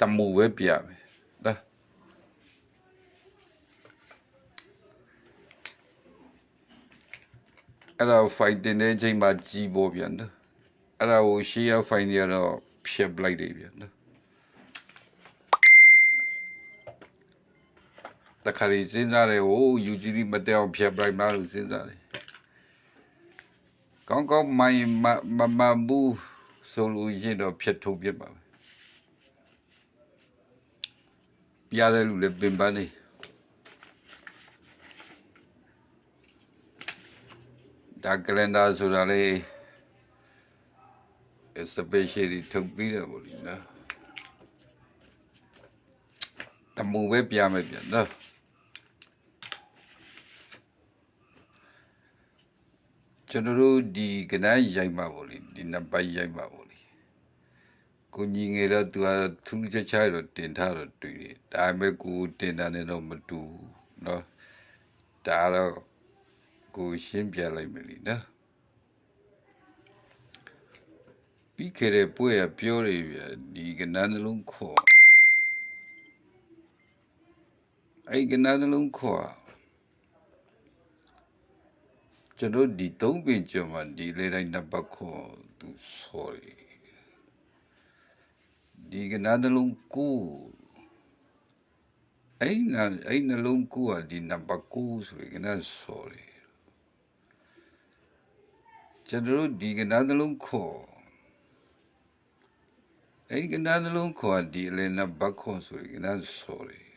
တမူပဲပြမယ်ဒါအဲ့တော့ fight တင်တဲ့အချိန်မှာကြီးပေါ်ပြန်တယ်အဲ့ဒါကိုရှေ့ရ fight နေရတော့ဖြတ်ပလိုက်တယ်ပြန်တယ်တခါရီစဉ်းစားတယ်ဟို UGD မတက်အောင်ဖြတ်ပလိုက်မှလို့စဉ်းစားတယ်ကောင်းကောင်းမိုင်မမမဘူးဆိုလို့ရင်တော့ဖြတ်ထုတ်ပြပါမယ် ပြရတယ်လူလည်းပင်ပန်းနေဒါကလန်ဒါဆိုတာလေ especially ထုတ်ပြီးတယ်ဗောလေနော်တမူပဲပြမယ်ပြန်နော်ကျွန်တော်တို့ဒီကနန်းရိုက်မှာဗောလေဒီနံပါတ်ရိုက်မှာဗောလေ ကိုညီငယ်တော့သူကထူးခြားခြားတော့တင်ထားတော့တွေ့တယ်ဒါပေမဲ့ကိုတင်တာနဲ့တော့မတူဘူးနော်ဒါတော့ကိုရှင်းပြလိုက်မယ်လीနော်ပြီးခဲ့တဲ့ပွဲကပြောရပြဒီကနန်းနှလုံးခေါ်အဲ့ကနန်းနှလုံးခေါ်ကျွန်တော်ဒီသုံးပင်ကျော်မှာဒီလေတိုင်းနှစ်ပတ်ခေါ်သူ sorry ဒီကနန်းနှလုံးကိုအဲ့နာအဲ့နှလုံးကိုကဒီနံပါတ်9ဆိုရင်ကနန်း sorry ကျွန်တော်ဒီကနန်းနှလုံးခေါ်အဲ့ကနားနှလုံးခေါ်ဒီလေနဘခွန်ဆိုရင်ကနားဆိုရယ်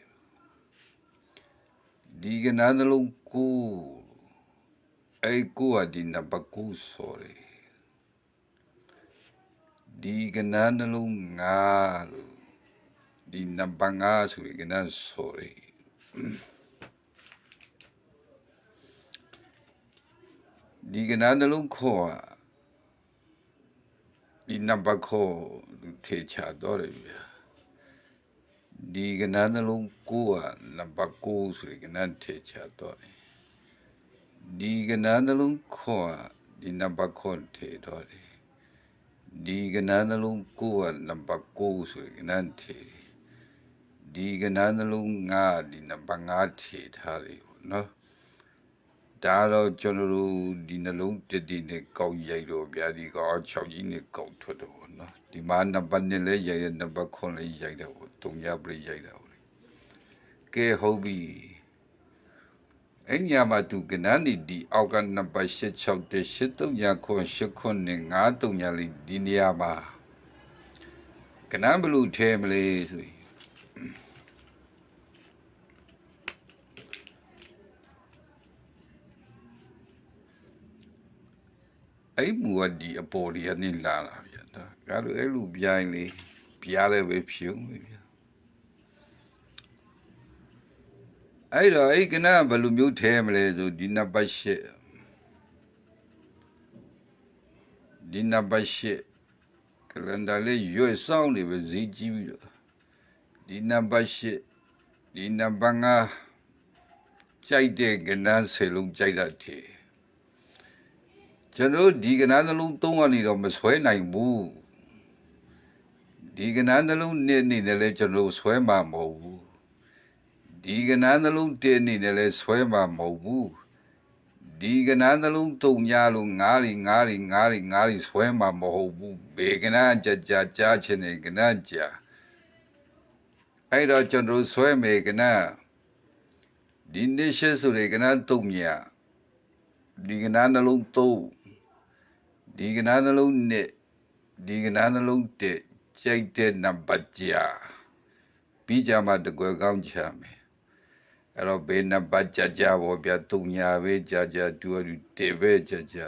ဒီကနားနှလုံးကိုအဲ့ကိုကဒီနဘကူဆိုရယ် ဒီကနားနှလုံးငါလို့ဒီနဘငါဆိုရင်ကနားဆိုရယ်ဒီကနားနှလုံးခေါ်ဒီနံပါတ်ခေါ်လူထေချာတော့တယ်ဗျာဒီကနန်းနှလုံးကိုကနံပါတ်9ဆိုရင်ကနန်းထေချာတော့တယ်ဒီကနန်းနှလုံးခေါ်ဒီနံပါတ်ခေါ်ထေတော့တယ် ဒီကဏ္ဍနှလုံးကိုကနံပါတ်6ဆိုရင်ကဏ္ဍထည့်ဒီကဏ္ဍနှလုံး9ဒီနံပါတ်9ထည့်ထားတယ်ပေါ့နော်ဒါတော့ကျွန်တော်တို့ဒီနှလုံးတတိနဲ့ကောက်ရိုက်တော့ဗျာဒီကောက်6ကြီးနဲ့ကောက်ထွက်တော့ပေါ့နော်ဒီမှာနံပါတ်1လည်းရိုက်ရနံပါတ်9လည်းရိုက်တယ်ပေါ့တုံရပြရိုက်တာပေါ့ကဲဟုတ်ပြီ အဲ့ညမှာသူကနန်းဒီဒီအောက်ကနံပါတ်86တဲ့83ညာခွန်8ခွန်နဲ့93ညာလေးဒီနေရာမှာကနန်းဘလူးထဲမလေးဆိုရင်အဲ့မူကဒီအပေါ်ဒီကနေလာတာဗျာဒါကားလို့အဲ့လိုပြိုင်လေပြားလည်းပဲဖြုံပဲဗျာ အဲ့တော့အဲ့ကနဘယ်လိုမျိုးထဲမလဲဆိုဒီနံပါတ်၈ဒီနံပါတ်၈ကလန်ဒါလေးရွေ့ဆောင်နေပဲဈေးကြီးပြီးတော့ဒီနံပါတ်၈ဒီနံပါတ်၅ကြိုက်တဲ့ကနန်းစေလုံးကြိုက်တတ်တယ်ကျွန်တော်တို့ဒီကနားနှလုံးသုံးကနေတော့မဆွဲနိုင်ဘူးဒီကနားနှလုံးနှစ်နေနဲ့လဲကျွန်တော်တို့ဆွဲမှာမဟုတ်ဘူး ဒီကနားနှလုံးတစ်နေနဲ့လဲဆွဲမှာမဟုတ်ဘူးဒီကနားနှလုံးတုံညာလို့ငားရီငားရီငားရီငားရီဆွဲမှာမဟုတ်ဘူးဘေကနာကြကြကြားချင်တယ်ကနာကြာအဲ့တော့ကျွန်တော်တို့ဆွဲမယ်ကနာဒီနေ့ရှေ့ဆိုတဲ့ကနာတုံညာဒီကနားနှလုံးသုံးဒီကနားနှလုံးနဲ့ဒီကနားနှလုံးတဲ့ကြိုက်တဲ့နံပါတ်ကြာပြီးကြမှာတကွယ်ကောင်းချမယ် အဲ့တော့ဘေးနံပါတ်ကြာကြာဘောပြတုံညာပဲကြာကြာတူရူတေပဲကြာကြာ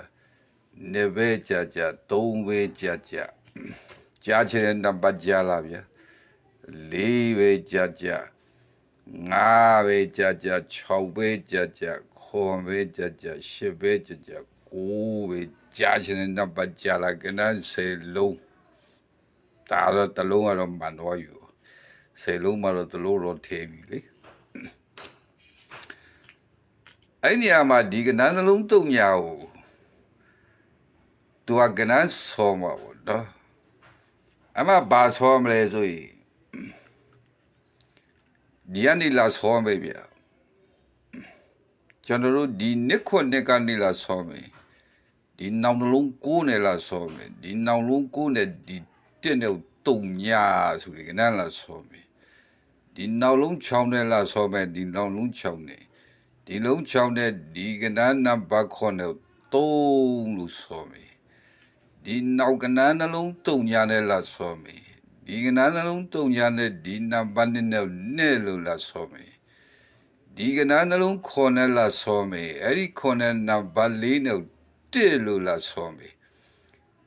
နေပဲကြာကြာသုံးပဲကြာကြာကြာချင်တဲ့နံပါတ်ကြာလာဗျာလေးပဲကြာကြာငါးပဲကြာကြာ6ပဲကြာကြာခွန်ပဲကြာကြာ10ပဲကြာကြာ9ပဲကြာချင်တဲ့နံပါတ်ကြာလာကနန်း10လုံးဒါတော့တစ်လုံးကတော့မှန်တော့ယူ10လုံးမှတော့တစ်လုံးတော့ထည့်ပြီလေ အဲ့နေရာမှာဒီကနန်းနှလုံးတုံညာကိုသူကကနန်းဆောမှာပေါ့နော်အမဘာဆောမလဲဆိုရင်ဒီကနေလာဆောမယ်ဗျာကျွန်တော်တို့ဒီနှစ်ခွနှစ်ကနေလာဆောမယ်ဒီနောင်နှလုံးကိုးနဲ့လာဆောမယ်ဒီနောင်လုံးကိုးနဲ့ဒီတက်နဲ့တုံညာဆိုရကနလာဆောမယ်ဒီနောက်လုံးချောင်းနဲ့လာဆောမယ်ဒီနောက်လုံးချောင်းနဲ့ ဒီလုံးချောင်းနဲ့ဒီကနနံပါတ်ခွနဲ့တုံးလို့ဆောမယ်ဒီနောက်ကနနှလုံးတုံညာနဲ့လာဆောမယ်ဒီကနနှလုံးတုံညာနဲ့ဒီနံပါတ်နဲ့နဲ့လို့လာဆောမယ်ဒီကနာနှလုံးခေါ်နဲ့လာဆောမေအဲ့ဒီခေါ်နဲ့နံပါတ်၄နဲ့တစ်လို့လာဆောမေ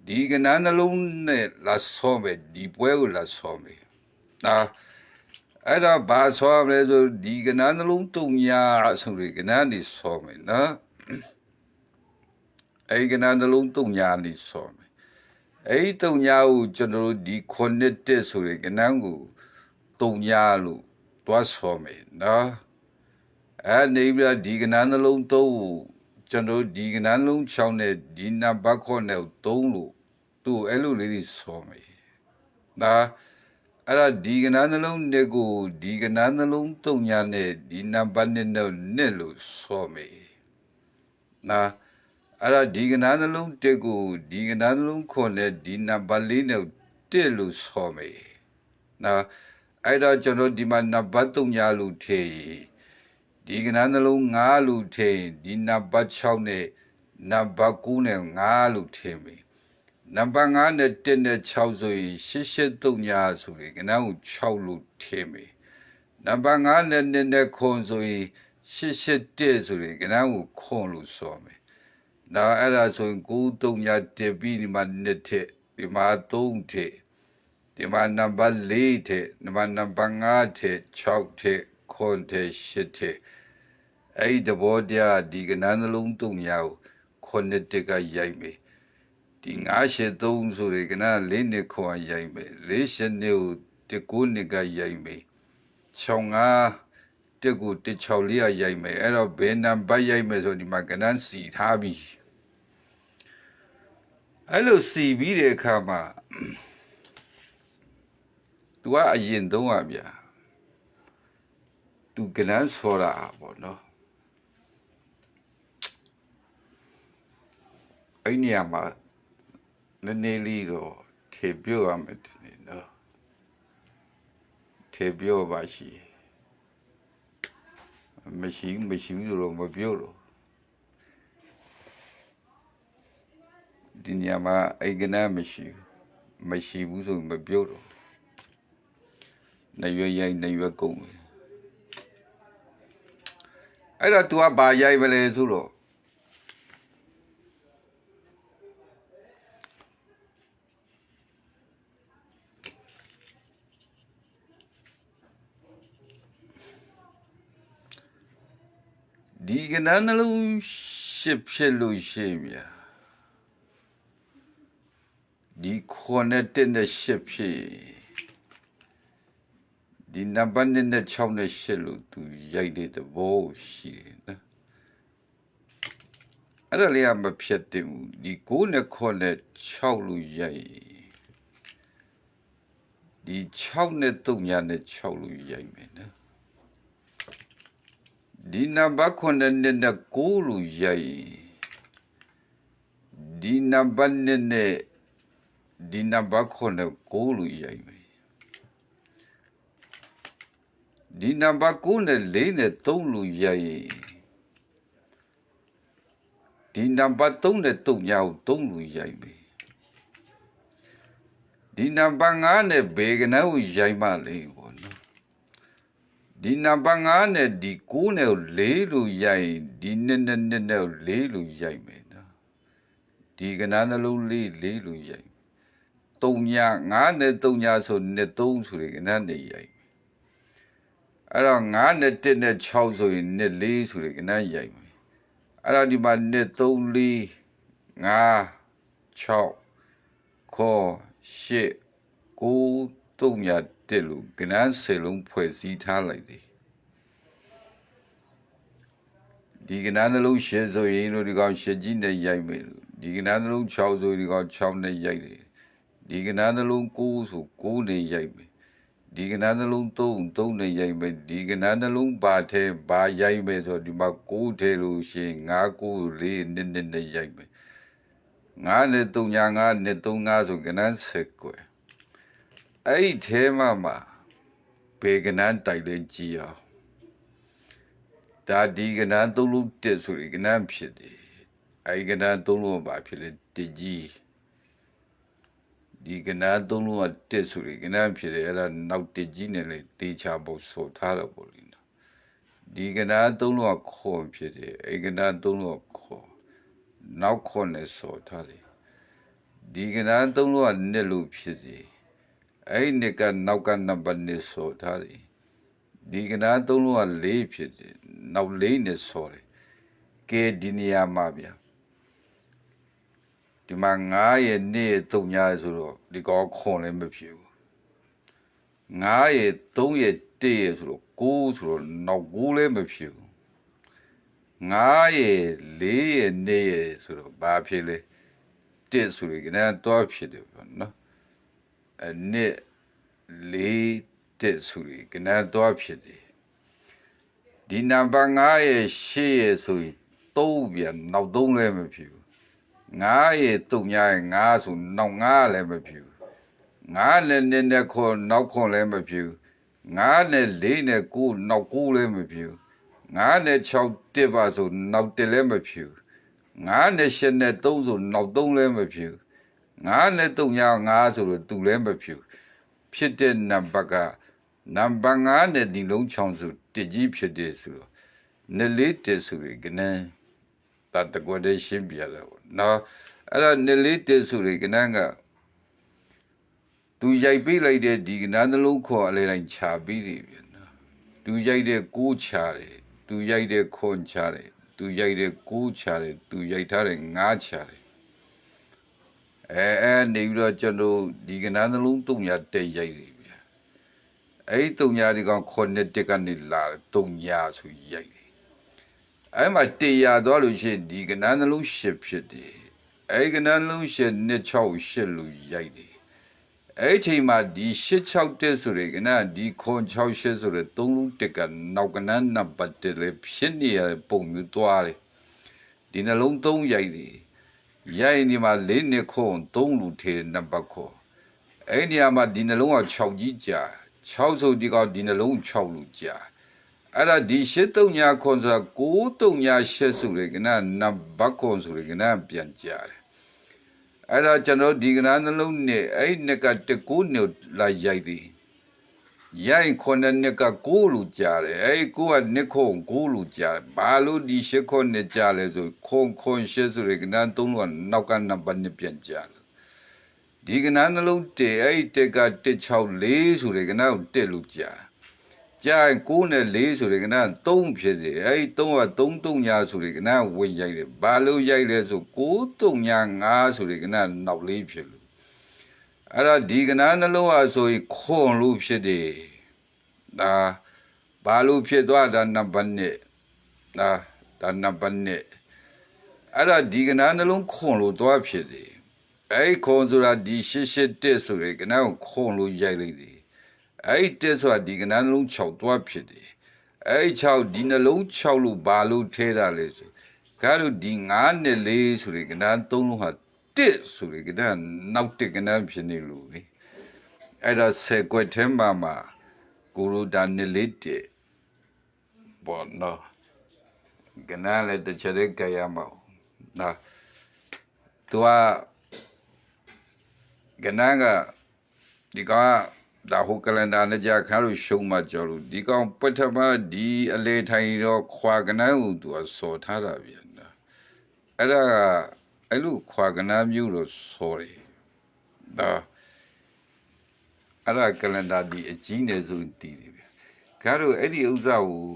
ဒီကနာနှလုံးနဲ့လာဆောမေဒီပွဲကိုလာဆောမေဒါ အဲ့ဒါဘာဆောမလဲဆိုဒီကနာနှလုံးတုံညာဆိုရကနာနေဆောမေနော်အဲ့ဒီကနာနှလုံးတုံညာနေဆောမေအဲ့ဒီတုံညာကိုကျွန်တော်တို့ဒီခုနှစ်တစ်ဆိုရကနာကိုတုံညာလို့တွားဆောမေနော်အဲနေပြီးတော့ဒီကနန်းနှလုံးသုံးကိုကျွန်တော်ဒီကနန်းလုံးချောင်းနဲ့ဒီနံပါတ်ခေါ်နဲ့သုံးလို့သူ့အဲ့လိုလေးတွေဆောမယ်ဒါ အဲ့ဒါဒီကနန်းနှလုံးနဲ့ကိုဒီကနန်းနှလုံးသုံးညာနဲ့ဒီနံပါတ်နဲ့နဲ့နဲ့လို့ဆောမယ်နာအဲ့ဒါဒီကနန်းနှလုံးတက်ကိုဒီကနန်းနှလုံးခေါ်နဲ့ဒီနံပါတ်လေးနဲ့တက်လို့ဆောမယ်နာအဲ့တော့ကျွန်တော်ဒီမှာနံပါတ်3ညာလို့ထည့်ဒီကနန်းနှလုံး9လို့ထည့်ဒီနံပါတ်6နဲ့နံပါတ်9နဲ့9လို့ထည့်ပြီ နံပါတ်9နဲ့1နဲ့6ဆိုရင်883ညာဆိုရင်ကနန်းကို6လို့ထည့်ပြီနံပါတ်9နဲ့1နဲ့ခွန်ဆိုရင်881ဆိုရင်ကနန်းကိုခွန်လို့ဆိုမယ်နောက်အဲ့ဒါဆိုရင်93ညာတက်ပြီးဒီမှာ1ထည့်ဒီမှာ3ထည့်ဒီမှာနံပါတ်4ထည့်ဒီမှာနံပါတ်5ထည့်6ထည့်ခွန်ထည့်8ထည့်အဲ့ဒီတဘောတရားဒီကနန်းနှလုံးတုံညာကိုခုနှစ်တက်ကရိုက်မယ် ဒီ983ဆိုရကနလေးနှစ်ခွန်ရိုက်မယ်လေးရှနှစ်ကိုတကူနှစ်ကရိုက်မယ်65တက်ကို16လေးရိုက်မယ်အဲ့တော့ဘယ်နံပါတ်ရိုက်မယ်ဆိုဒီမှာကနန်းစီထားပြီအဲ့လိုစီပြီးတဲ့အခါမှာ तू ကအရင်သုံးရဗျာ तू ကနန်းဆော်တာပေါ့နော်အဲ့နေရာမှာ နည်းနည်းလေးတော့ထေပြောရမယ်ဒီနေ့နော်ထေပြောပါရှိမရှိမရှိဘူးလို့မပြောတော့ဒီနေရာမှာအိကနာမရှိဘူးမရှိဘူးဆိုမပြောတော့နေရွရိုက်နေရွကုန်ပြီအဲ့တော့ तू ကဘာရိုက်ပလဲဆိုတော့ နန်းနှလုံးရှစ်ဖြစ်လို့ရှိမြာဒီခေါ်နဲ့တက်နဲ့ရှစ်ဖြစ်ဒီနံပါတ်နဲ့နဲ့6နဲ့8လို့သူရိုက်တဲ့သဘောရှိတယ်နော်အဲ့ဒါလေးကမဖြစ်တင်ဘူးဒီ9နဲ့ခေါ်နဲ့6လို့ရိုက်ဒီ6နဲ့3ညာနဲ့6လို့ရိုက်မယ်နော် ဒီနံပါတ်9နဲ့နဲ့9လို့ရိုက်ဒီနံပါတ်နဲ့နဲ့ဒီနံပါတ်9နဲ့9လို့ရိုက်မယ်ဒီနံပါတ်9နဲ့4နဲ့3လို့ရိုက်ဒီနံပါတ်3နဲ့3ညာကို3လို့ရိုက်မယ်ဒီနံပါတ်5နဲ့ဘေကနကိုရိုက်မှလေပေါ့နော် ဒီနံပါတ်5နဲ့ဒီ9နဲ့4လို့ရိုက်ဒီနဲ့နဲ့နဲ့နဲ့4လို့ရိုက်မယ်နော်ဒီကနာနှလုံးလေး4လို့ရိုက်3ည5နဲ့3ညဆိုနဲ့3ဆိုရင်ကနာနဲ့ရိုက်အဲ့တော့9နဲ့1နဲ့6ဆိုရင်နဲ့4ဆိုရင်ကနာရိုက်မယ်အဲ့တော့ဒီမှာနဲ့3 4 5 6ခေါ်8 9 3ည 1လို့ကနန်းစေလုံးဖွဲ့စည်းထားလိုက်တယ်ဒီကနန်းနှလုံးရှစ်ဆိုရင်တို့ဒီကောင်ရှစ်ကြီးနဲ့ရိုက်မယ်လို့ဒီကနန်းနှလုံး6ဆိုဒီကောင်6နဲ့ရိုက်တယ်ဒီကနန်းနှလုံး9ဆို9နဲ့ရိုက်မယ်ဒီကနာနှလုံးသုံးသုံးနဲ့ရိုက်မယ်ဒီကနာနှလုံးပါထဲဘာရိုက်မယ်ဆိုတော့ဒီမှာကိုးထဲလို့ရှိရင်ငါးကိုးလေးနစ်နစ်နဲ့ရိုက်မယ်ငါးနဲ့သုံးညာငါးနဲ့သုံးငါးဆိုကနန်းဆက်ကွယ် အဲ့ဒီထဲမှာမှာဘေကနန်းတိုက်လဲကြည်အောင်ဒါဒီကနန်းသုံးလို့တက်ဆိုရင်ကနန်းဖြစ်တယ်အဲ့ဒီကနန်းသုံးလို့ဘာဖြစ်လဲတကြီးဒီကနာသုံးလုံးကတက်ဆိုရယ်ကနာဖြစ်တယ်အဲ့ဒါနောက်တက်ကြီးနဲ့လေတေချာဖို့ဆိုထားတော့ပေါ့လေနော်ဒီကနာသုံးလုံးကခေါ်ဖြစ်တယ်အဲ့ကနာသုံးလုံးကခေါ်နောက်ခေါ်နေဆိုထားတယ်ဒီကနာသုံးလုံးကနှစ်လို့ဖြစ်စီ အဲ့နှစ်ကနောက်ကနံပါတ်နှစ်ဆိုထားတယ်ဒီကနာသုံးလုံးကလေးဖြစ်တယ်နောက်လေးနဲ့ဆိုတယ်ကဲဒီနေရာမှာဗျာဒီမှာ9ရဲ့2ရဲ့3ညာဆိုတော့ဒီကောခွန်လည်းမဖြစ်ဘူး9ရဲ့3ရဲ့1ရဲ့ဆိုတော့9ဆိုတော့နောက်9လည်းမဖြစ်ဘူး9ရဲ့4ရဲ့2ရဲ့ဆိုတော့ဘာဖြစ်လဲ1ဆိုရင်ကတော့တော့ဖြစ်တယ်ပေါ့နော် အဲနှစ်4 1ဆိုရင်ကတော့တော့ဖြစ်တယ်ဒီနံပါတ်9ရဲ့8ရဲ့ဆိုရင်3ပြန်နောက်3လည်းမဖြစ်ဘူးငါးရေတုံညာရဲ့ငါးဆိုနောက်ငါးလည်းမဖြစ်ဘူးငါးနဲ့နဲ့နဲ့ခေါ်နောက်ခေါ်လည်းမဖြစ်ဘူးငါးနဲ့လေးနဲ့ကိုနောက်ကိုလည်းမဖြစ်ဘူးငါးနဲ့6တစ်ပါဆိုနောက်တစ်လည်းမဖြစ်ဘူးငါးနဲ့ရှစ်နဲ့3ဆိုနောက်3လည်းမဖြစ်ဘူး ငါးနဲ့တုံညာငါးဆိုလို့သူလည်းမဖြစ်ဘူးဖြစ်တဲ့နံပါတ်ကနံပါတ်9နဲ့ဒီလုံးချောင်းဆိုတကြီးဖြစ်တယ်ဆိုတော့နှစ်လေးတစ်ဆိုရင်ကနန်းတတ်တကွက်တဲ့ရှင်းပြတယ်ပေါ့နော်အဲ့ဒါနေလေးတေဆိုရကနန်းကသူရိုက်ပေးလိုက်တဲ့ဒီကနန်းနှလုံးခေါ်အလဲတိုင်းခြာပြီးပြီဗျနော်သူရိုက်တဲ့ကိုးခြာတယ်သူရိုက်တဲ့ခွန်ခြာတယ်သူရိုက်တဲ့ကိုးခြာတယ်သူရိုက်ထားတဲ့ငါးခြာတယ် အဲအဲနေပြီးတော့ကျွန်တော်ဒီကနန်းနှလုံးတုံညာတက်ရိုက်တယ်ဗျအဲ့ဒီတုံညာဒီကောင်ခွန်နဲ့တက်ကနေလာတုံညာဆိုရိုက်တယ်အဲ့မှာတေရသွားလို့ရှိရင်ဒီကဏ္ဍနှလုံးရှစ်ဖြစ်တယ်အဲ့ဒီကဏ္ဍနှလုံးရှစ်နှစ်6ရှစ်လို့ရိုက်တယ်အဲ့ဒီချိန်မှာဒီရှစ်6တက်ဆိုတဲ့ကဏ္ဍဒီခွန်6ရှစ်ဆိုတဲ့သုံးလုံးတက်ကနောက်ကဏ္ဍနံပါတ်1လေဖြစ်နေရတဲ့ပုံမျိုးသွားတယ်ဒီနှလုံး3ရိုက်တယ် ရိုက်နေမှာ၄နှစ်ခွန်3လူထေနံပါတ်ခွန်အဲ့ဒီနေရာမှာဒီနှလုံးက6ကြီးကြာ6ဆိုဒီကောင်ဒီနှလုံး6လူကြာအဲ့ဒါဒီရှစ်တုံညာခွန်ဆိုတာကိုးတုံညာရှစ်ဆိုရယ်ကနနံဘတ်ခွန်ဆိုရယ်ကနပြန်ကြတယ်အဲ့ဒါကျွန်တော်ဒီကနနှလုံးနဲ့အဲ့နှစ်ကတကူနဲ့လာရိုက်သည် ရိုက်ခွန်နဲ့နှစ်ကကိုးလူကြတယ်အဲ့ကိုးကနှစ်ခွန်ကိုးလူကြတယ်ဘာလို့ဒီရှစ်ခွန်နဲ့ကြလဲဆိုခွန်ခွန်ရှစ်ဆိုရယ်ကနသုံးလုံးကနောက်ကနံပါတ်နဲ့ပြန်ကြတယ်ဒီကနနှလုံးတေအဲ့တက်က164ဆိုရယ်ကနကိုတက်လူကြတယ်ကြာရင်9နဲ့4ဆိုရင်ကန3ဖြစ်တယ်အဲဒီ3က3 3ညာဆိုရင်ကနဝင်ရိုက်တယ်ဘာလို့ရိုက်လဲဆို9 3ညာ5ဆိုရင်ကနနောက်လေးဖြစ်လို့ အဲ့တော့ဒီကနနှလုံးဟာဆိုရင်ခွန်လို့ဖြစ်တယ်ဒါဘာလို့ဖြစ်သွားတာနံပါတ်1ဒါဒါနံပါတ်1အဲ့တော့ဒီကနနှလုံးခွန်လို့သွားဖြစ်တယ်အဲ့ခွန်ဆိုတာဒီ881ဆိုရင်ကနကိုခွန်လို့ရိုက်လိုက်တယ်အဲ့ဒီတက်ဆိုတာဒီကနန်းလုံး6သွားဖြစ်တယ်အဲ့ဒီ6ဒီနှလုံး6လို့ဘာလို့ထဲတာလဲဆိုကားလို့ဒီ9နဲ့4ဆိုရကနန်း3လုံးဟာ တစ်ဆိုရကနန်းနောက်တစ်ကနန်းဖြစ်နေလို့ပဲအဲ့ဒါဆယ်ကွက်ထဲမှာမှာကိုရိုဒါနဲ့လေးတဲ့ဘောနော်ကနန်းလည်းတစ်ချက်တည်းကြရမှာနော်သူကကနန်းကဒီကဒါဟိုကလန်ဒါနဲ့ကြာခါလို့ရှုံးမှကြော်လို့ဒီကောင်ပထမဒီအလေထိုင်တော့ခွာကနန်းကိုသူကစော်ထားတာပြန်တာအဲ့ဒါက အဲ့လိုခွာကနန်းမျိုးလို့စော်တယ်ဒါအဲ့ဒါကလန်ဒါဒီအကြီးနေဆုံးတည်တယ်ဗျခါလို့အဲ့ဒီဥစ္စာကို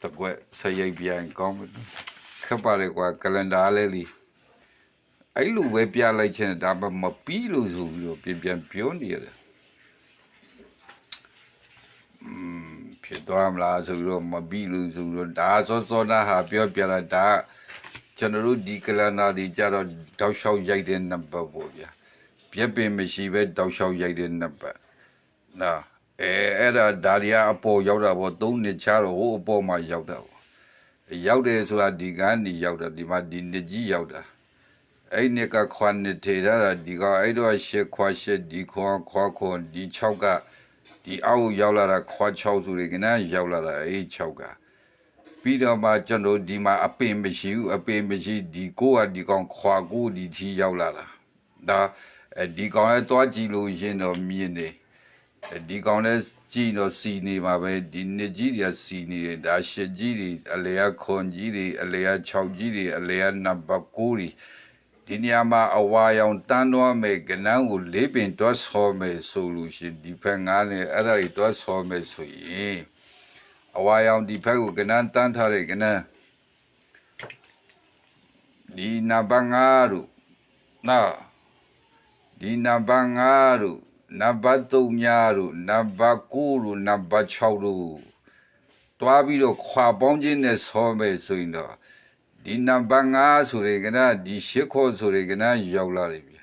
တကွက်ဆရိပ်ပြန်ကောင်းခပ်ပါလေကွာကလန်ဒါလေးလီအဲ့လိုပဲပြလိုက်ခြင်းဒါမှမပြီးလို့ဆိုပြီးတော့ပြန်ပြန်ပြောနေရတယ်อืมဖြစ်သွားမလားဆိုပြီးတော့မပြီးလို့ဆိုပြီးတော့ဒါစောစောနာဟာပြောပြလာဒါ ကျွန်တော်တို့ဒီကလနာဒီကြတော့တောက်လျှောက်ရိုက်တဲ့နံပါတ်ပေါ့ဗျာပြက်ပင်မရှိပဲတောက်လျှောက်ရိုက်တဲ့နံပါတ်နော်အဲအဲ့ဒါဒါရီယာအပေါ်ရောက်တာပေါ့သုံးနှစ်ချတော့ဟိုအပေါ်မှာရောက်တာပေါ့ရောက်တယ်ဆိုတာဒီကန်းဒီရောက်တာဒီမှာဒီနှစ်ကြီးရောက်တာအဲ့နှစ်ကခွန်နှစ်ထေရတာဒီကအဲ့တော့ရှစ်ခွာရှစ်ဒီခွာခွာခွန်ဒီ6ကဒီအောက်ရောက်လာတာခွာ6ဆိုရကနရောက်လာတာအဲ့6က ပြီးတော့မှကျွန်တော်ဒီမှာအပင်မရှိဘူးအပင်မရှိဒီကိုကဒီကောင်ခွာကိုဒီချီရောက်လာတာဒါအဲဒီကောင်ရဲ့တွားကြည့်လို့ရင်တော့မြင်နေဒီကောင်လဲကြည်တော့စီနေမှာပဲဒီနှစ်ကြီးတွေကစီနေတယ်ဒါရှစ်ကြီးတွေအလေကခွန်ကြီးတွေအလေက6ကြီးတွေအလေကနံပါတ်9တွေဒီနေရာမှာအဝါရောင်တန်းတော့မယ်ကနန်းကိုလေးပင်တွတ်ဆောမယ်ဆိုလို့ရှင်ဒီဖက်ငားနေအဲ့ဒါကြီးတွတ်ဆောမယ်ဆိုရင် အဝါရောင်ဒီဖက်ကိုကနန်းတန်းထားတဲ့ကနန်းဒီနံပါတ်9တို့နော်ဒီနံပါတ်5တို့နံပါတ်3များတို့နံပါတ်9တို့နံပါတ်6တို့တွားပြီးတော့ခွာပေါင်းခြင်းနဲ့ဆောမယ်ဆိုရင်တော့ဒီနံပါတ်5ဆိုရင်ကနဒီ8ခေါ်ဆိုရင်ကနရောက်လာတယ်ဗျ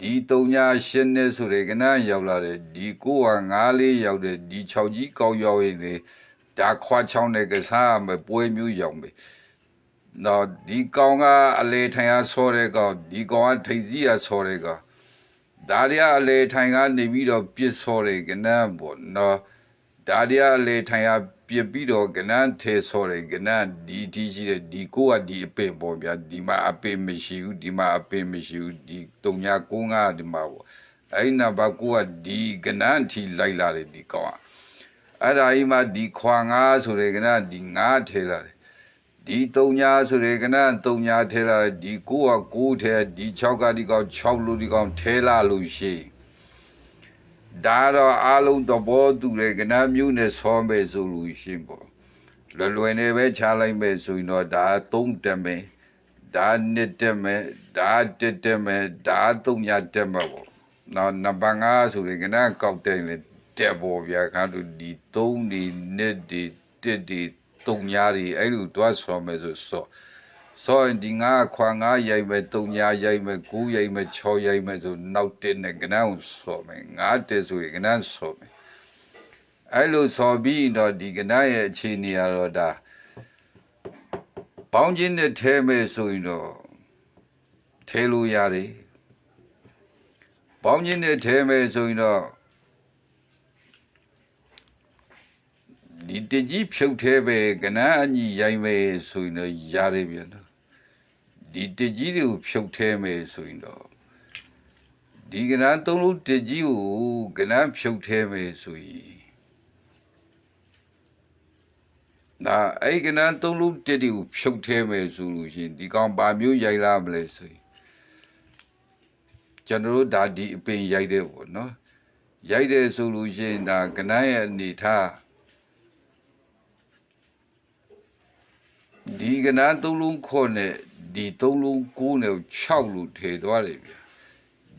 ဒီ3ညာ8နဲ့ဆိုရင်ကနရောက်လာတယ်ဒီ9က5လေးရောက်တယ်ဒီ6ကြီးကောက်ရောက်ရင်လေ ဒါခွာချောင်းတဲ့ကစားမယ်ပွဲမျိုးရောက်မယ်နော်ဒီကောင်ကအလေထိုင်အားဆောတဲ့ကောင်ဒီကောင်ကထိပ်စီးအားဆောတဲ့ကောင်ဒါရီယာအလေထိုင်ကနေပြီးတော့ပြစ်စောတယ်ကနန်းပေါ့နော်ဒါရီယာအလေထိုင်ကပြစ်ပြီးတော့ကနန်းထဲစောတယ်ကနန်းဒီဒီရှိတယ်ဒီကိုကဒီအပင်ပေါ့ဗျာဒီမှာအပင်မရှိဘူးဒီမှာအပင်မရှိဘူးဒီတုံညာကိုငါဒီမှာပေါ့အဲ့နံပါတ်ကိုကဒီကနန်းထီလိုက်လာတယ်ဒီကောင်က အဲ့ဒါကြီးမှဒီခွာငါဆိုတယ်ကနန်းဒီငါထဲလာတယ်ဒီတုံညာဆိုရယ်ကနတုံညာထဲလာဒီကိုကကိုထဲဒီ6ကဒီကောင်6လူဒီကောင်ထဲလာလို့ရှိဒါတော့အလုံးသဘောတူတယ်ကနမျိုးနဲ့ဆောမယ်ဆိုလို့ရှိပေါ့လွယ်လွယ်နဲ့ပဲချလိုက်မယ်ဆိုရင်တော့ဒါ3တက်မယ်ဒါ1တက်မယ်ဒါ1တက်မယ်ဒါ3ညာတက်မှာပေါ့နောက်နံပါတ်5ဆိုရယ်ကနကောက်တယ်လေ တက်ပေါ်ဗျာခါတို့ဒီ3ဒီ1ဒီ1ဒီတုံညာတွေအဲ့လိုတွားဆော်မယ်ဆိုဆော့ဆော်ရင်ဒီငါခွာငါရိုက်မယ်တုံညာရိုက်မယ်ကူးရိုက်မယ်ချော်ရိုက်မယ်ဆိုနောက်တက်နဲ့ကနန်းကိုဆော်မယ်ငါတက်ဆိုရင်ကနန်းဆော်မယ်အဲ့လိုဆော်ပြီးတော့ဒီကနန်းရဲ့အခြေအနေကတော့ဒါပေါင်းချင်းနဲ့ထဲမယ်ဆိုရင်တော့ထဲလို့ရတယ်ပေါင်းချင်းနဲ့ထဲမယ်ဆိုရင်တော့ ဒီတကြီးဖြုတ်သေးပဲကနန်းအညီရိုင်းမယ်ဆိုရင်တော့ရတယ်ပြန်တော့ဒီတကြီးတွေကိုဖြုတ်သေးမယ်ဆိုရင်တော့ဒီကနန်းသုံးလုံးတကြီးကိုကနန်းဖြုတ်သေးမယ်ဆိုရင်ဒါအဲ့ကနန်းသုံးလုံးတကြီးကိုဖြုတ်သေးမယ်ဆိုလို့ရှိရင်ဒီကောင်ဘာမျိုးရိုက်လာမလဲဆိုရင်ကျွန်တော်တို့ဒါဒီအပင်ရိုက်တဲ့ပေါ့နော်ရိုက်တယ်ဆိုလို့ရှိရင်ဒါကနန်းရဲ့အနေထား ဒီကနာသုံးလုံးခေါ်နဲ့ဒီသုံးလုံးကိုးနဲ့6လို့ထည့်သွားတယ်ဗျာ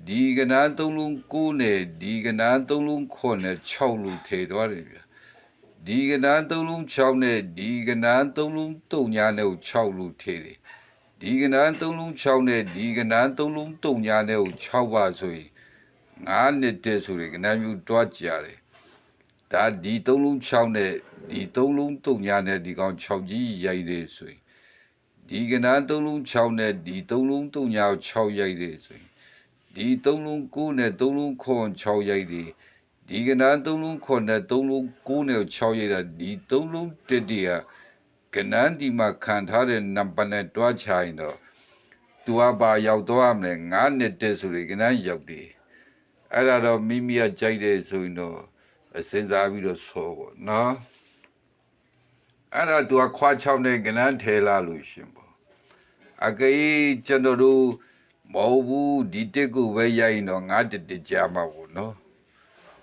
ဒီကနာသုံးလုံးကိုးနဲ့ဒီကနာသုံးလုံးခေါ်နဲ့6လို့ထည့်သွားတယ်ဗျာဒီကနာသုံးလုံး6နဲ့ဒီကနာသုံးလုံးတုံညာနဲ့6လို့ထည့်တယ်ဒီကနာသုံးလုံး6နဲ့ဒီကနာသုံးလုံးတုံညာနဲ့6ပါဆိုရင်9နှစ်တည်းဆိုရင်ကနာမျိုးတွားကြတယ်ဒါဒီသုံးလုံး6နဲ့ ဒီသုံးလုံးတုံညာနဲ့ဒီကောင်6ကြီးရိုက်တယ်ဆိုရင်ဒီကနာသုံးလုံး6နဲ့ဒီသုံးလုံးတုံညာ6ရိုက်တယ်ဆိုရင်ဒီသုံးလုံး9နဲ့သုံးလုံးခွန်6ရိုက်တယ်ဒီကနာသုံးလုံးခွန်နဲ့သုံးလုံး9နဲ့6ရိုက်တာဒီသုံးလုံးတတည်းကနန်းဒီမှာခံထားတဲ့နံပါတ်နဲ့တွားချရင်တော့သူကပါရောက်တော့မလဲ9နှစ်တည်းဆိုရင်ကနန်းရောက်တယ်အဲ့ဒါတော့မိမိကကြိုက်တယ်ဆိုရင်တော့စဉ်းစားပြီးတော့ဆောပေါ့နော် အဲ့ဒါသူကခွာချောင်းနဲ့ကနန်းထဲလာလို့ရှင်ပေါ့အကေးကျွန်တော်တို့မဟုတ်ဘူးဒီတက်ကိုပဲရိုက်ရင်တော့ငါတက်တက်ကြာမှာပေါ့နော်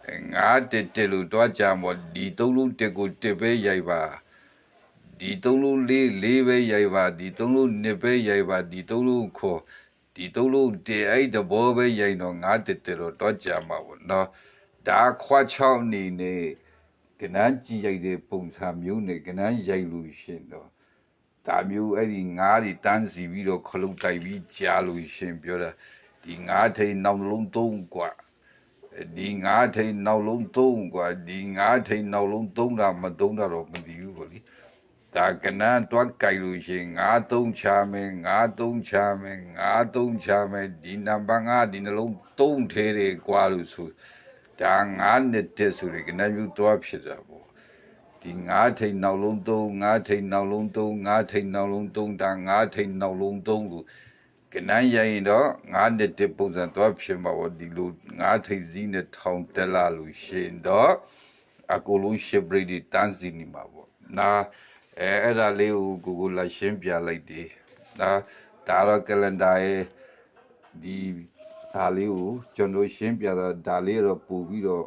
အဲငါတက်တက်လို့တွားကြမို့ဒီသုံးလုံးတက်ကိုတက်ပဲရိုက်ပါဒီသုံးလုံးလေးလေးပဲရိုက်ပါဒီသုံးလုံးနှစ်ပဲရိုက်ပါဒီသုံးလုံးခေါ်ဒီသုံးလုံးတေအဲ့တဘောပဲရိုက်တော့ငါတက်တက်တော့တွားကြမှာပေါ့နော်ဒါခွာချောင်းနေနေ ကနန်းကြည့်ရိုက်တဲ့ပုံစံမျိုးနဲ့ကနန်းရိုက်လို့ရှင်တော့ဒါမျိုးအဲ့ဒီငားတွေတန်းစီပြီးတော့ခလုတ်တိုက်ပြီးကြားလို့ရှင်ပြောတာဒီငားထိန်နောက်လုံးသုံးกว่า ဒီငါးထိန်နောက်လုံးသုံးกว่าဒီငါးထိန်နောက်လုံးသုံးတာမသုံးတာတော့မသိဘူးပေါ့လေဒါကနန်းတွားကြိုက်လို့ရှိရင်ငါးသုံးချမယ်ငါးသုံးချမယ်ငါးသုံးချမယ်ဒီနံပါတ်ငါးဒီနှလုံးသုံးထဲတယ်กว่าလို့ဆို ဒါငါးနှစ်တက်ဆိုရင်ကနန်းယူတွားဖြစ်တာပေါ့ဒီငါးထိန်နောက်လုံးသုံးငါးထိန်နောက်လုံးသုံးငါးထိန်နောက်လုံးသုံးဒါငါးထိန်နောက်လုံးသုံးလို့ကနန်းရရင်တော့ငါးနှစ်တပုံစံတော့ဖြစ်မှာပေါ့ဒီလိုငါးထိပ်စည်းနဲ့ထောင်တက်လာလို့ရှင်တော့အကူလုံးရှစ်ဘရိတ်တန်းစီနေမှာပေါ့နာအဲအဲ့ဒါလေးကိုကိုကိုလာရှင်းပြလိုက်တယ်ဒါဒါတော့ကလန်ဒါရဲ့ဒီ ဒါလေးကိုကျွန်တော်ရှင်းပြတာဒါလေးတော့ပို့ပြီးတော့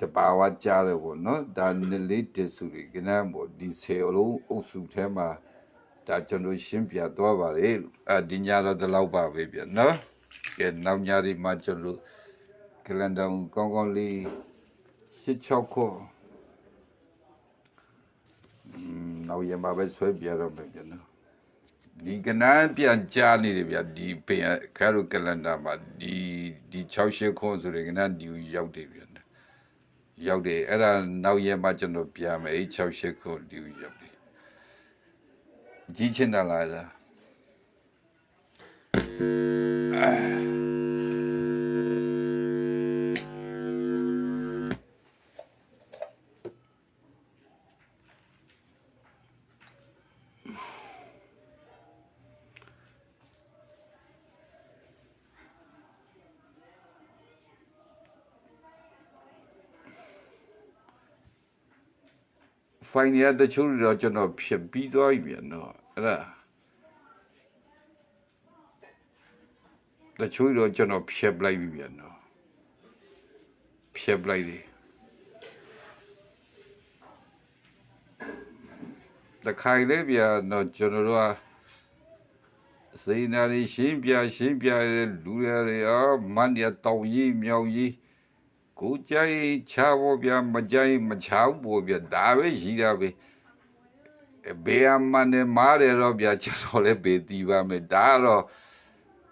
တဘာဝကြားတယ်ပေါ့နော်ဒါနှစ်လေးတက်စုတွေကနန်းပေါ့ဒီဆယ်လုံးအုပ်စုထဲမှာဒါကျွန်တော်ရှင်းပြသွားပါလေလို့အဲဒီညတော့ဒီလောက်ပါပဲဗျနော်ကဲနောက်ညဒီမှာကျွန်တော်ကလန်ဒါကောင်းကောင်းလေး16ခုอืมနောက်ရမှာပဲဆွဲပြတော့မယ်ဗျနော် ဒီကနန်းပြန်ကြားနေတယ်ဗျဒီပင်ခါရုကလန်ဒါမှာဒီဒီ68ခုဆိုရင်ကနန်းဒီကိုရောက်တယ်ဗျနော်ရောက်တယ်အဲ့ဒါနောက်ရမှာကျွန်တော်ပြမယ်အဲ့68ခုဒီကိုရောက်တယ်ကြီးချင်တာလားဒါ ဖိုင်ရတဲ့ချိုးတော့ကျွန်တော်ဖြစ်ပြီးသွားပြီဗျနော်အဲ့ဒါတချိုးတော့ကျွန်တော်ဖြစ်ပလိုက်ပြီဗျနော်ဖြစ်ပလိုက်တယ်တခိုင်လေးဗျနော်ကျွန်တော်တို့ကစိတ်နာရီရှင်းပြရှင်းပြတဲ့လူတွေအော်မန်ရတောင်ကြီးမြောင်ကြီး ကိုကြိုက်ချဖို့ဗျာမကြိုက်မချဖို့ဗျာဒါပဲရှိတာပဲအဲဘေးအမနဲ့မားတယ်တော့ဗျာကျွန်တော်လည်းဘေးတီးပါမယ်ဒါကတော့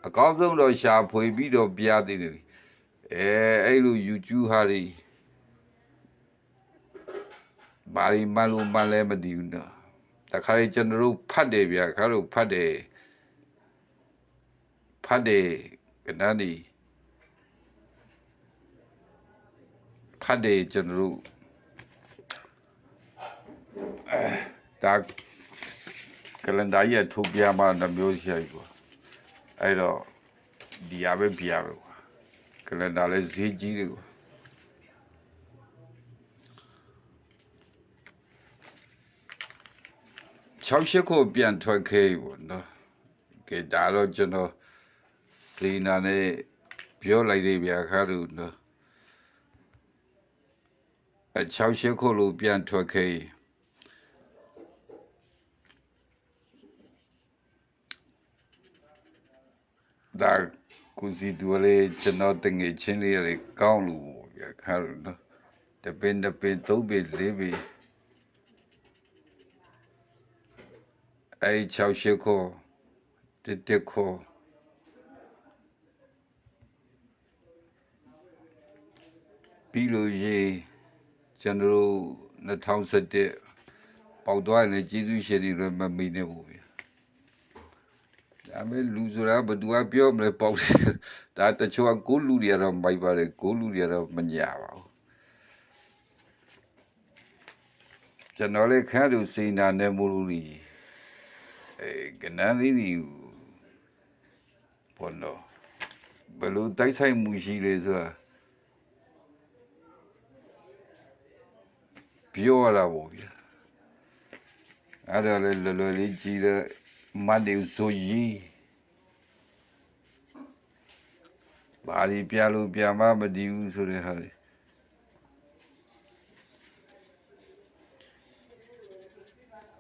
အကောင်းဆုံးတော့ရှာဖွေပြီးတော့ပြသေးတယ်အဲအဲ့လို YouTube ဟာတွေဘာရီမလို့မလဲမသိဘူးနော်တခါလေကျွန်တော်တို့ဖတ်တယ်ဗျာခါတို့ဖတ်တယ်ဖတ်တယ်ကနန်းဒီ ဖ တ်တယ်ကျွန်တော်တို့အဲဒါကလန်ဒါရထုတ်ပြမှာနှမျိုးရှိရပေါ့အဲ့တော့ဒီရပဲပြရပဲကွာကလန်ဒါလည်းဈေးကြီးတယ်ကွာ60ခုပြန်ထွက်ခဲ့ပေါ့နော်ကဲဒါတော့ကျွန်တော်စီနာနဲ့ပြောလိုက်တယ်ဗျာခါလို့နော်အ 68ခုလို့ပြန်ထွက်ခဲ့ရင်ဒါကုစီတူလေးကျွန်တော်တငယ်ချင်းလေးလေးကောင်းလို့ပေါ့ဗျာခါလို့နော်တပင်တပင်သုံးပင်လေးပင်အဲ68ခုတစ်တစ်ခုပြီးလို့ရေး ကျွန်တော်တို့2017ပေါက်သွားရင်လည်းကျေးဇူးရှင်တွေလည်းမမိနေဘူးဗျာဒါမဲ့လူဆိုတာဘယ်သူကပြောမလဲပေါက်တယ်ဒါတချို့ကကိုလူတွေကတော့မိုက်ပါတယ်ကိုလူတွေကတော့မညာပါဘူးကျွန်တော်လည်းခါသူစိန်နာနေမလို့လီအဲကနန်းလေးကြီးဘောနော်ဘယ်လိုတိုက်ဆိုင်မှုရှိလဲဆိုတာ ပြောရတာပေါ့ဗျာအဲ့ဒါလေလွယ်လွယ်လေးကြည့်တဲ့မတ်တေဆိုကြီးဘာဒီပြလို့ပြမမတည်ဘူးဆိုတဲ့ဟာလေ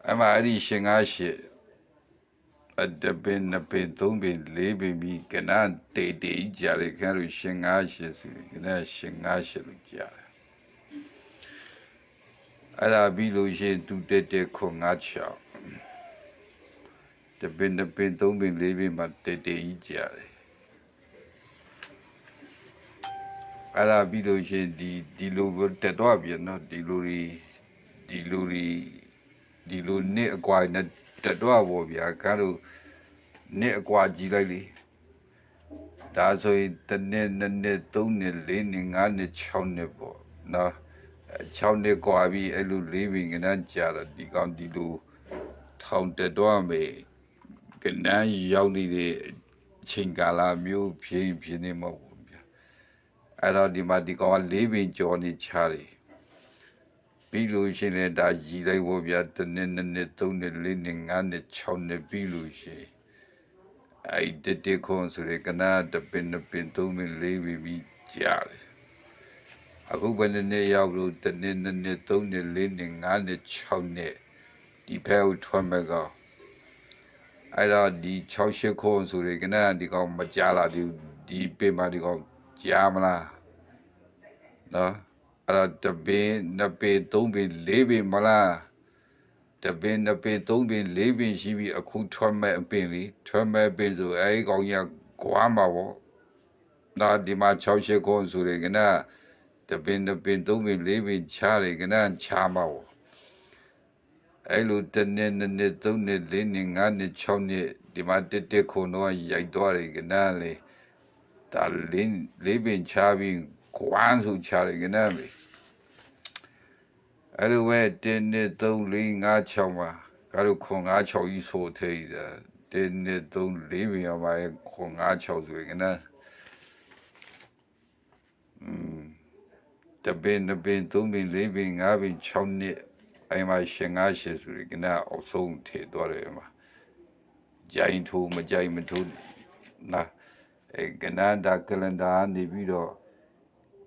အမအဲ့ဒီရှင်ငါရှိအတပင်နပင်သုံးပင်လေးပင်ပြီးကနတေတေကြရခဲ့လို့ရှင်ငါရှိဆိုကနရှင်ငါရှိလို့ကြားတယ် အဲ့ဒါပြီးလို့ရှိရင်သူတက်တက်ခွန်ငါချောင်းတပင်တပင်သုံးပင်လေးပင်မှာတက်တက်ကြီးကြတယ်အဲ့ဒါပြီးလို့ရှိရင်ဒီဒီလိုကိုတက်တော့ပြန်တော့ဒီလိုတွေဒီလိုတွေဒီလိုနှစ်အကွာနဲ့တက်တော့ပေါ့ဗျာကားတို့နှစ်အကွာကြီးလိုက်လေဒါဆိုရင်တစ်နှစ်နှစ်နှစ်သုံးနှစ်လေးနှစ်ငါးနှစ်၆နှစ်ပေါ့နော် 6နှစ်กว่าပြီအဲ့လိုလေးပင်ကနန်းကြာတော့ဒီကောင်ဒီလိုထောင်တက်တော့မယ်ကနန်းရောက်နေတဲ့အချိန်ကာလမျိုးဖြင်းဖြင်းနေမဟုတ်ဘူးဗျာအဲ့တော့ဒီမှာဒီကောင်ကလေးပင်ကြော်နေချတယ်ပြီးလို့ရှိရင်ဒါရည်လိုက်ဖို့ဗျာတစ်နှစ်နှစ်နှစ်သုံးနှစ်လေးနှစ်ငါးနှစ်၆နှစ်ပြီးလို့ရှိရင်အဲ့ဒီတတိခွန်ဆိုတဲ့ကနန်းတပင်နှစ်ပင်သုံးပင်လေးပင်ပြီးကြာတယ် အခုဘယ်နှစ်နှစ်ရောက်လို့တစ်နှစ်နှစ်နှစ်သုံးနှစ်လေးနှစ်ငါးနှစ်၆နှစ်ဒီဖဲကိုထွက်မဲ့ကောင်အဲ့တော့ဒီ6ရှစ်ခုဆိုရယ်ကနဒီကောင်မကြားလာဒီဒီပင်မဒီကောင်ကြားမလားနော်အဲ့တော့တပင်နှစ်ပင်သုံးပင်လေးပင်မလားတပင်နှစ်ပင်သုံးပင်လေးပင်ရှိပြီအခုထွက်မဲ့အပင်လေးထွက်မဲ့ပင်ဆိုအဲ့ဒီကောင်ကြီးကကွာမှာပေါ့ဒါဒီမှာ6ရှစ်ခုဆိုရယ်ကန တပင်တပင်သုံးပင်လေးပင်ချားတယ်ကနန်းချားမှာပေါ့အဲ့လိုတစ်နှစ်နှစ်နှစ်သုံးနှစ်လေးနှစ်ငါးနှစ်၆နှစ်ဒီမှာတက်တက်ခုံတော့ရိုက်သွားတယ်ကနန်းလေဒါလေးလေးပင်ချားပြီးကွမ်းဆိုချားတယ်ကနန်းလေအဲ့လိုပဲတစ်နှစ်သုံးလေးငါး၆မှာကားတို့ခုံငါး၆ကြီးဆိုသေးတယ်တစ်နှစ်သုံးလေးပင်ရပါရဲ့ခုံငါး၆ဆိုရင်ကနန်း တပင်နှစ်ပင်သုံးပင်လေးပင်ငါးပင်6နှစ်အဲ့မှာရှင်ငါးရှစ်ဆိုရကနအောင်ဆုံးထည့်သွားတယ်မှာကြိုင်ထိုးမကြိုင်မထိုးနာအဲကနဒါကလန်ဒါနေပြီးတော့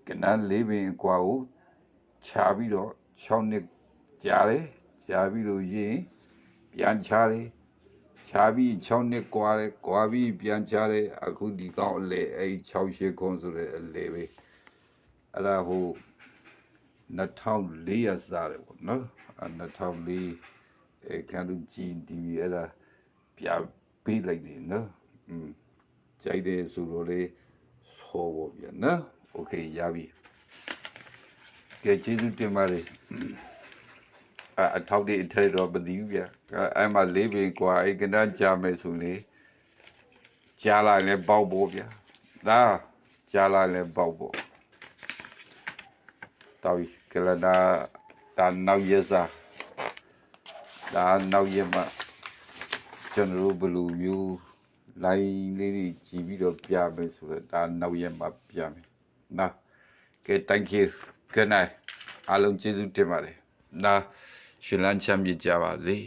ကနလေးပင်အကွာကိုခြာပြီးတော့6နှစ်ကြာတယ်ကြာပြီးလို့ရင်ပြန်ခြားတယ်ခြားပြီး6နှစ်ကွာတယ်ကွာပြီးပြန်ခြားတယ်အခုဒီကောင်းအလေအဲ6ရှစ်ခုံးဆိုတဲ့အလေပဲအဲ့ဒါဟို 2400စားတယ်ပေါ့နော်အဲ့2004အဲကန်လူဂျီတီဗီအဲ့ဒါပြပေးလိုက်တယ်နော်อืมကြိုက်တယ်ဆိုတော့လေဆောပေါ့ဗျာနော်โอเคရပြီကဲကျေးဇူးတင်ပါတယ်အအထောက်တွေအထက်တော့မသိဘူးဗျာအဲ့မှာလေးပင်กว่าအဲ့ကနကြာမယ်ဆိုလေကြားလာရင်ပေါက်ဖို့ဗျာဒါကြားလာရင်ပေါက်ဖို့ တော်ပြီ ကလနာဒါနောက်ရက်စားဒါနောက်ရက်မှကျွန်တော်တို့ဘယ်လူမျိုးလိုင်းလေးတွေကြည့်ပြီးတော့ပြမယ်ဆိုတော့ဒါနောက်ရက်မှပြမယ်နော်ကဲ thank you good night အားလုံးကျေးဇူးတင်ပါတယ်နာရှင်လန်းချမ်းမြေကြပါစေ